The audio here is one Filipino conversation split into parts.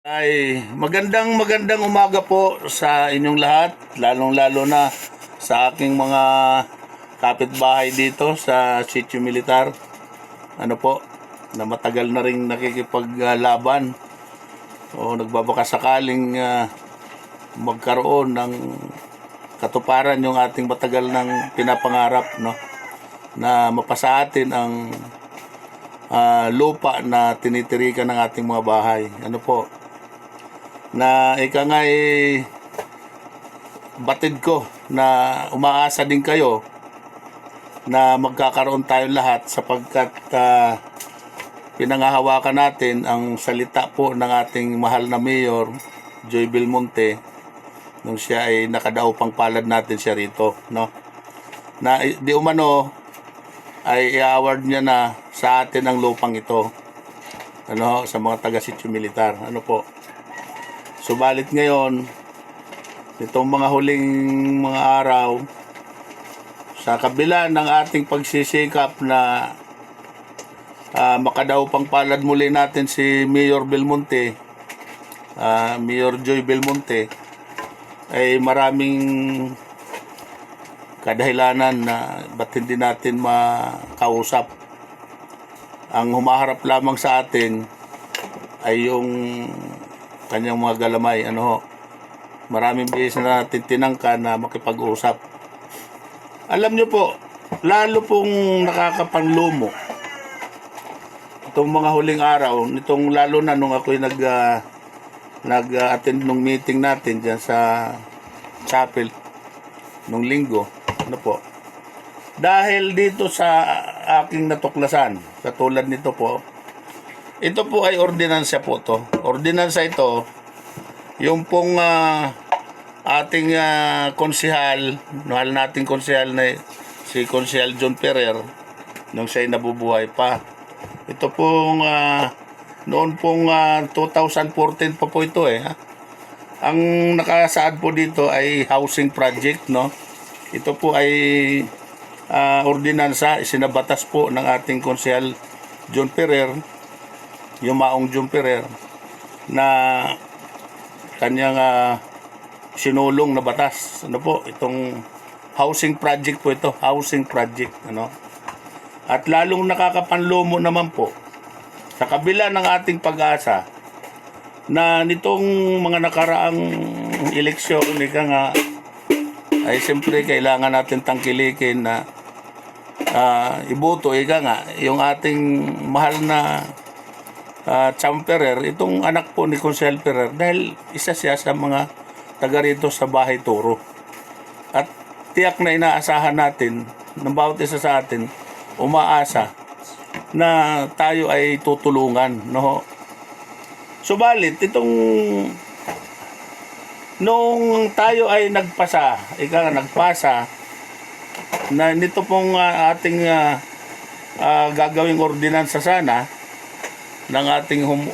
Ay, magandang magandang umaga po sa inyong lahat, lalong-lalo na sa aking mga kapitbahay dito sa Sitio Militar. Ano po, na matagal na rin nakikipaglaban o nagbabaka sakaling ah, magkaroon ng katuparan yung ating matagal ng pinapangarap no na mapasa atin ang ah, lupa na tinitirikan ng ating mga bahay. Ano po? Na ika nga eh, batid ko na umaasa din kayo na magkakaroon tayo lahat sapagkat ah, pinangahawakan natin ang salita po ng ating mahal na mayor, Joy Belmonte, nung siya ay nakadaw pang palad natin siya rito, no? Na eh, di umano ay i-award niya na sa atin ang lupang ito. Ano, sa mga taga sitio militar. Ano po? Subalit ngayon, itong mga huling mga araw, sa kabila ng ating pagsisikap na ah, makadaw pang palad muli natin si Mayor Belmonte, ah, Mayor Joy Belmonte, ay maraming kadahilanan na ba't hindi natin makausap. Ang humaharap lamang sa atin ay yung kanyang mga galamay. Ano ho, maraming beses na natin tinangka na makipag-usap. Alam nyo po, lalo pong nakakapanlumo itong mga huling araw, nitong lalo na nung ako'y nag ah, nag-attend nung meeting natin diyan sa chapel nung linggo. Ano po? Dahil dito sa aking natuklasan, katulad nito po, ito po ay ordinansya po to. Ordinansya ito, yung pong ah, ating ah, konsihal, mahal nating konsihal na si konsihal John Ferrer, nung siya'y nabubuhay pa. Ito pong ah, noon pong ah, 2014 pa po ito eh. ha? Ang nakasaad po dito ay housing project, no? Ito po ay ah, ordinansa, isinabatas po ng ating konsehal John Ferrer, yung maong John Ferrer, na kanyang ah, sinulong na batas. Ano po, itong housing project po ito, housing project, ano? At lalong nakakapanlumo naman po sa kabila ng ating pag-asa na nitong mga nakaraang eleksyon, ika nga, ay siyempre kailangan natin tangkilikin na ah, iboto, ika nga, yung ating mahal na uh, Cham Ferrer, itong anak po ni Consel Ferrer, dahil isa siya sa mga taga rito sa bahay turo. At tiyak na inaasahan natin, ng bawat isa sa atin, umaasa na tayo ay tutulungan, no? Subalit, itong nung tayo ay nagpasa, ika nga nagpasa, na nito pong ah, ating ah, ah, gagawing ordinansa sana ng ating hum,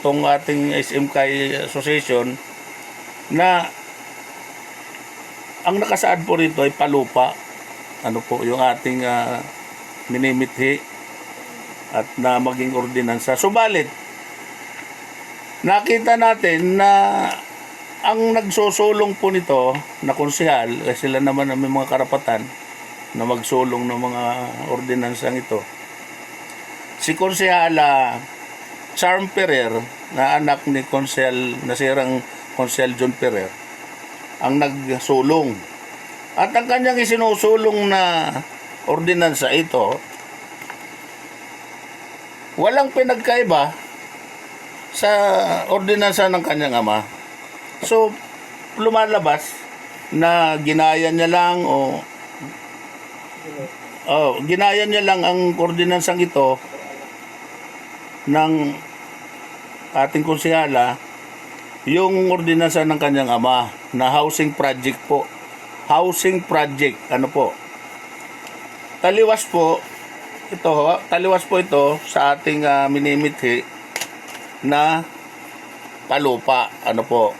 tong ating SMK Association na ang nakasaad po rito ay palupa ano po yung ating ah, minimithi at na maging ordinansa. Subalit, nakita natin na ang nagsusulong po nito na konsehal, eh sila naman ang may mga karapatan na magsulong ng mga ordinansang ito. Si konsehala Charm Ferrer, na anak ni konsehal, nasirang konsehal John Ferrer, ang nagsulong. At ang kanyang isinusulong na ordinansa ito, walang pinagkaiba sa ordinansa ng kanyang ama. So, lumalabas na ginaya niya lang o oh, ginaya niya lang ang ordinansang ito ng ating konsehala yung ordinansa ng kanyang ama na housing project po. Housing project, ano po? Taliwas po ito, taliwas po ito sa ating uh, minimithi na palupa. Ano po?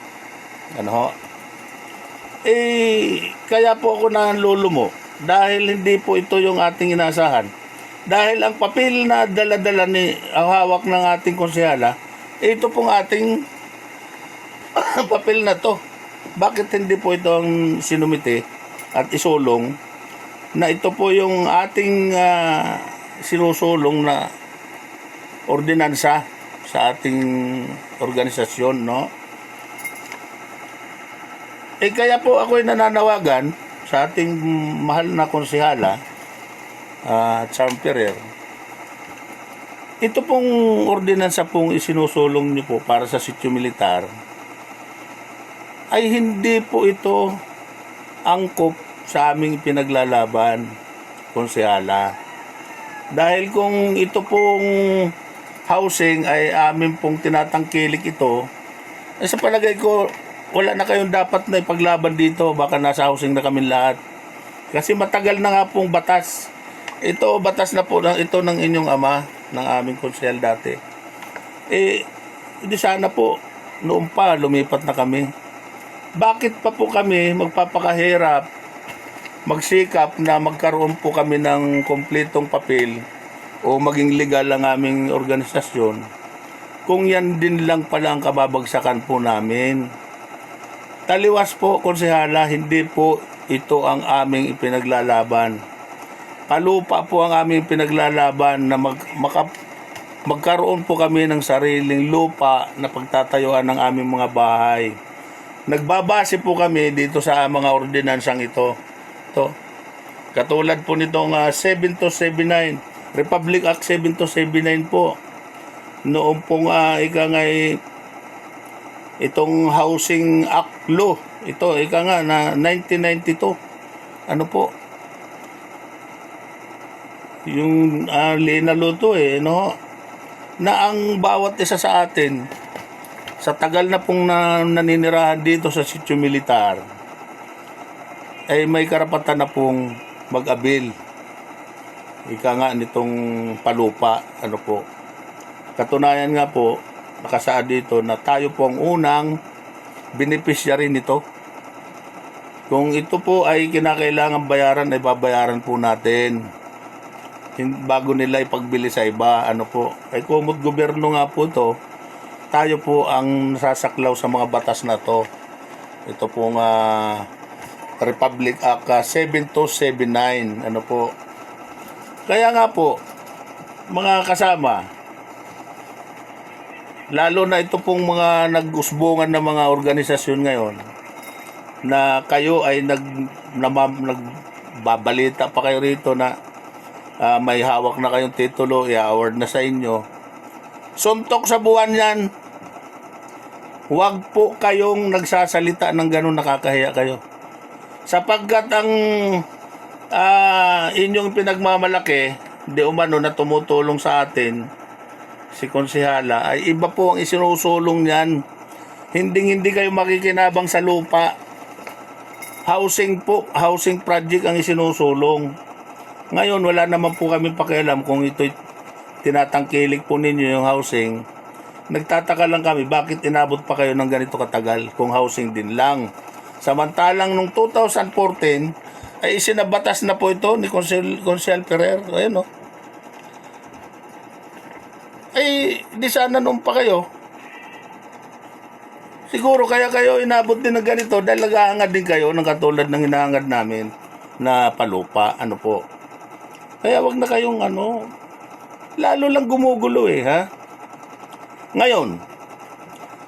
Ano ho? Eh, kaya po ako nanlulumo dahil hindi po ito yung ating inasahan. Dahil ang papel na dala-dala ni ang hawak ng ating konsehala, ito pong ating papel na to. Bakit hindi po ito ang sinumite at isulong na ito po yung ating ah, sinusulong na ordinansa sa ating organisasyon, no? Eh kaya po ako nananawagan sa ating mahal na konsehala, ah Charm Ferrer, ito pong ordinansa pong isinusulong niyo po para sa sityo militar, ay hindi po ito angkop sa aming pinaglalaban, konsehala. Dahil kung ito pong housing ay amin pong tinatangkilik ito, eh sa palagay ko, wala na kayong dapat na ipaglaban dito. Baka nasa housing na kami lahat. Kasi matagal na nga pong batas. Ito, batas na po ito ng inyong ama, ng aming konsehal dati. Eh, hindi sana po, noon pa, lumipat na kami. Bakit pa po kami magpapakahirap, magsikap na magkaroon po kami ng kompletong papel o maging legal ang aming organisasyon kung yan din lang pala ang kababagsakan po namin. Taliwas po, konsehala, hindi po ito ang aming ipinaglalaban. Palupa po ang aming pinaglalaban na mag, maka, magkaroon po kami ng sariling lupa na pagtatayuan ng aming mga bahay. Nagbabase po kami dito sa mga ordinansang ito. Ito. Katulad po nitong ah, 7279, Republic Act 7279 po. Noong pong uh, ika nga itong Housing Act Law, ito ika nga na 1992. Ano po? Yung uh, linalo to eh, no? Na ang bawat isa sa atin, sa tagal na pong na, naninirahan dito sa sityo militar, ay may karapatan na pong mag-abil. Ika nga nitong palupa, ano po. Katunayan nga po, nakasaad dito na tayo po ang unang beneficiary nito. Kung ito po ay kinakailangan bayaran, ay babayaran po natin. Bago nila ipagbili sa iba, ano po. Ay kumot gobyerno nga po to, tayo po ang nasasaklaw sa mga batas na to. Ito pong ah, Republic Act ah, 7279, ano po. Kaya nga po, mga kasama, lalo na ito pong mga nag-usbungan ng mga organisasyon ngayon na kayo ay nag namam, nagbabalita pa kayo rito na ah, may hawak na kayong titulo, i-award na sa inyo. Suntok sa buwan yan. Huwag po kayong nagsasalita ng ganun nakakahiya kayo. Sapagkat ang ah, inyong pinagmamalaki, di umano na tumutulong sa atin, si Konsehala, ay iba po ang isinusulong niyan. Hindi hindi kayo makikinabang sa lupa. Housing po, housing project ang isinusulong. Ngayon, wala naman po kami pakialam kung ito tinatangkilik po ninyo yung housing. Nagtataka lang kami, bakit inabot pa kayo ng ganito katagal kung housing din lang. Samantalang nung 2014, ay isinabatas na po ito ni Consel, Consel Ferrer. Ayun, no? Ay, di sana nung pa kayo. Siguro kaya kayo inabot din ng ganito dahil nag din kayo ng katulad ng hinahangad namin na palupa. Ano po. Kaya wag na kayong ano, lalo lang gumugulo eh, ha? Ngayon,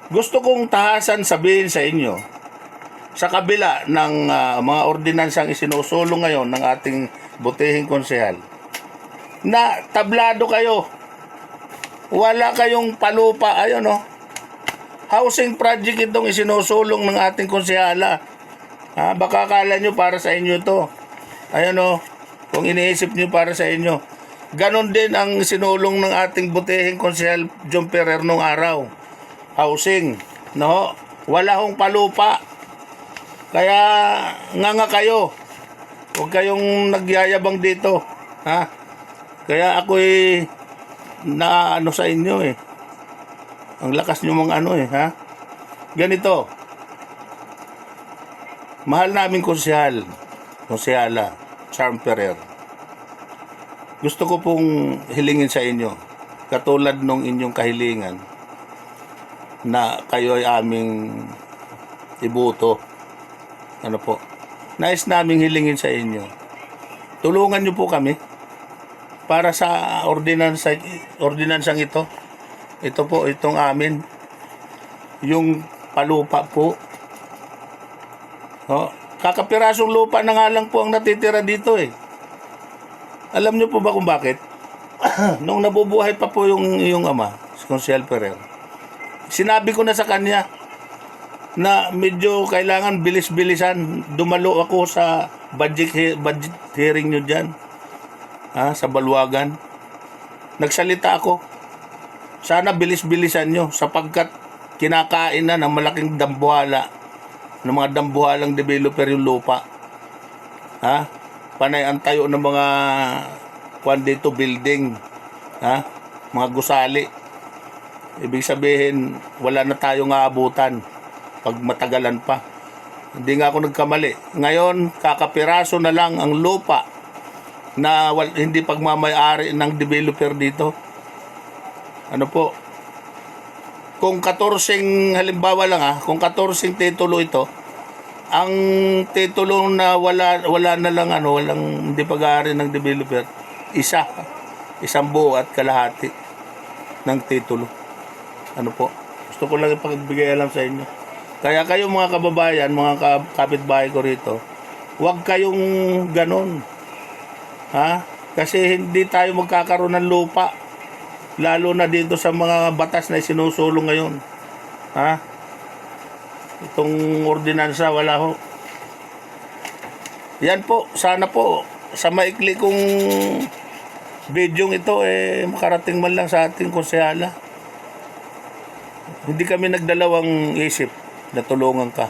gusto kong tahasan sabihin sa inyo, sa kabila ng ah, mga ordinansang isinusulong ngayon ng ating butihing konsehal, na tablado kayo. Wala kayong palupa, ayun no. Housing project itong isinusulong ng ating konsehala. Ha, baka akala nyo para sa inyo to. Ayun no, kung iniisip nyo para sa inyo. Ganon din ang sinulong ng ating butihing konsehal John Ferrer nung araw. Housing, no? Wala hong palupa. Kaya nga nga kayo. Huwag kayong nagyayabang dito. Ha? Kaya ako'y na ano sa inyo eh. Ang lakas nyo mga ano eh, ha? Ganito. Mahal namin konsehal, konsehala, Charm Ferrer. Gusto ko pong hilingin sa inyo, katulad nung inyong kahilingan, na kayo ay aming ibuto. Ano po? Nais naming hilingin sa inyo. Tulungan niyo po kami para sa ordinansa ordinansang ito. Ito po itong amin yung palupa po. Oh, kakapirasong lupa na nga lang po ang natitira dito eh. Alam niyo po ba kung bakit? Nung nabubuhay pa po yung yung ama, si Consiel Ferrer. Sinabi ko na sa kanya na medyo kailangan bilis-bilisan dumalo ako sa budget budget hearing nyo dyan ha, sa Balwagan nagsalita ako sana bilis-bilisan nyo sapagkat kinakain na ng malaking dambuhala ng mga dambuhalang developer yung lupa. Ha? Panay ang tayo ng mga kwan dito building. Ha? Mga gusali. Ibig sabihin wala na tayong aabutan pag matagalan pa. Hindi nga ako nagkamali. Ngayon kakapiraso na lang ang lupa na hindi pagmamayari ng developer dito. Ano po kung 14 halimbawa lang ah kung 14 titulo ito ang titulo na wala wala na lang ano walang hindi pag-aari ng developer isa isang buo at kalahati ng titulo. Ano po? Gusto ko lang ipagbigay alam sa inyo. Kaya kayo mga kababayan mga ka- kapitbahay ko rito huwag kayong ganon ha? Kasi hindi tayo magkakaroon ng lupa lalo na dito sa mga batas na sinusulong ngayon. Ha? Itong ordinansa wala ho. Yan po sana po sa maikli kong video ito eh makarating man lang sa ating konsehala hindi kami nagdalawang isip na tulungan ka.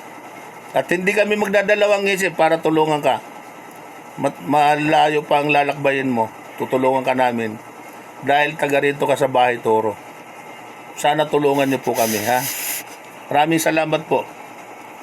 At hindi kami magdadalawang isip para tulungan ka. Mat- malayo pa ang lalakbayin mo. Tutulungan ka namin dahil taga rito ka sa bahay toro. Sana tulungan niyo po kami ha? Maraming salamat po